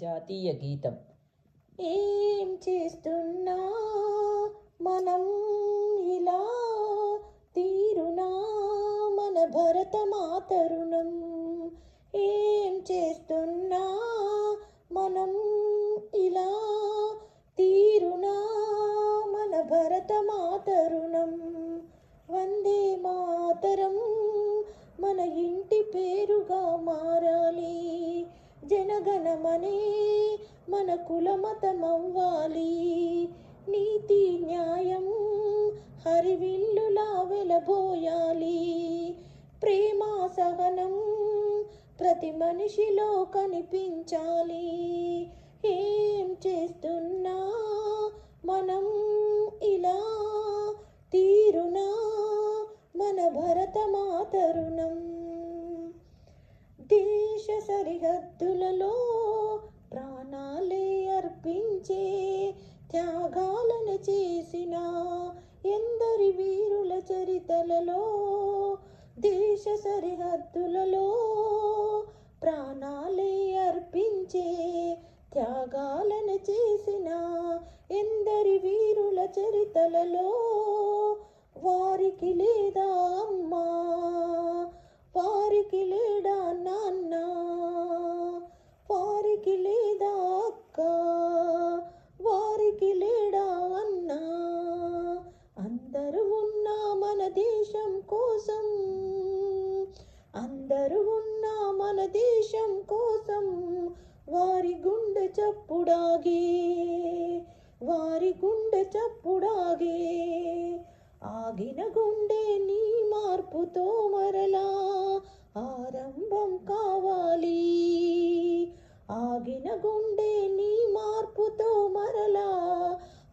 జాతీయ గీతం. ఏం చేస్తున్నా? మనం ఇలా తీరునా? మన భరత మాతరుణం ఏం చేస్తున్నా? మనం ఇలా తీరునా? మన భరత మాతరుణం వందే మాతరం. మన ఇంటి పేరుగా మారాలి. జనగణమనే మన కులమతమవ్వాలి. నీతి న్యాయం హరివిల్లులా వెలబోయాలి ప్రేమ సహనం ప్రతి మనిషిలో కనిపించాలి. ఏం చేస్తున్నా మనం ఇలా తీరునా మన భరతమాతరుణం దేశ సరిహద్దులలో ప్రాణాలే అర్పించే త్యాగాలను చేసిన ఎందరి వీరుల చరితలలో దేశ సరిహద్దులలో ప్రాణాలే అర్పించే త్యాగాలను చేసిన ఎందరి వీరుల చరితలలో వారికి లేదా అమ్మా దేశం కోసం వారి గుండె చప్పుడాగే వారి గుండె చప్పుడాగే. ఆగిన గుండె నీ మార్పుతో మరలా ఆరంభం కావాలి. ఆగిన గుండె నీ మార్పుతో మరలా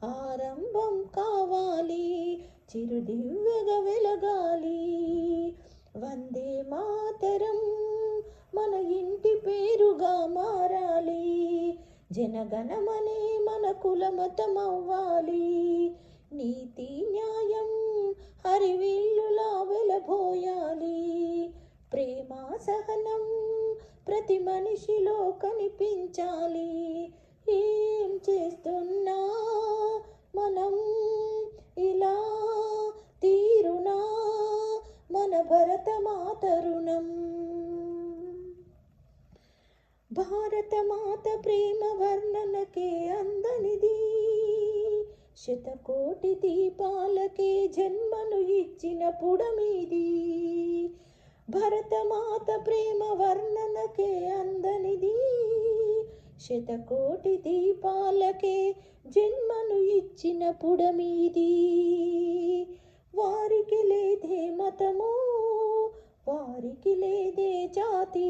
ఆరంభం కావాలి. చిరుదివ్యగా వెలగాలి. జనగణమనే మన కులమతమవ్వాలి. నీతి న్యాయం హరివిల్లులా వెలబోయాలి. ప్రేమ సహనం ప్రతి మనిషిలో కనిపించాలి. ఏం చేస్తున్నా మనం ఇలా తీరునా? మన భరతమాతరుణ భారతమాత ప్రేమ వర్ణనకే అందనిది. శతకోటి దీపాలకే జన్మను ఇచ్చిన పుడమిది. భరతమాత ప్రేమ వర్ణనకే అందనిది. శతకోటి దీపాలకే జన్మను ఇచ్చిన పుడమిది. వారికి లేదే మతము వారికి లేదే జాతి.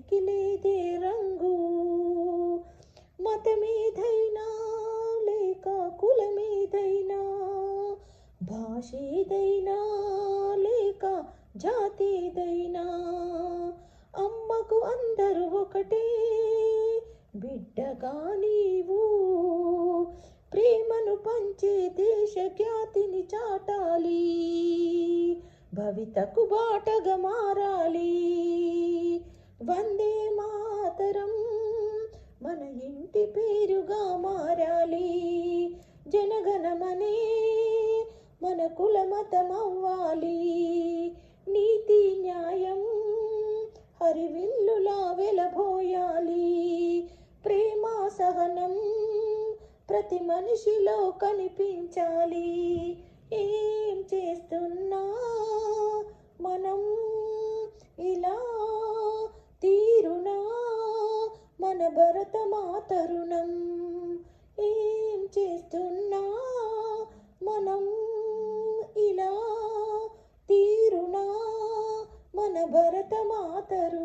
వారికి రంగు. మతమేదైనా లేక కులమేదైనా భాషేదైనా లేక జాతేదైనా అమ్మకు అందరూ ఒకటే బిడ్డగా నీవు. ప్రేమను పంచే దేశ ఖ్యాతిని చాటాలి. భవితకు బాటగా మారాలి. వందే మాతరం. మన ఇంటి పేరుగా మారాలి. జనగణమనే మన కులమతమవ్వాలి. నీతి న్యాయం హరివిల్లులా వెలబోయాలి. ప్రేమ సహనం ప్రతి మనిషిలో కనిపించాలి. ఏం చేస్తున్నా మనం ఇలా భరత తరుణం ఏం చేస్తున్నా మనం ఇలా తీరునా మన భరత తరుణం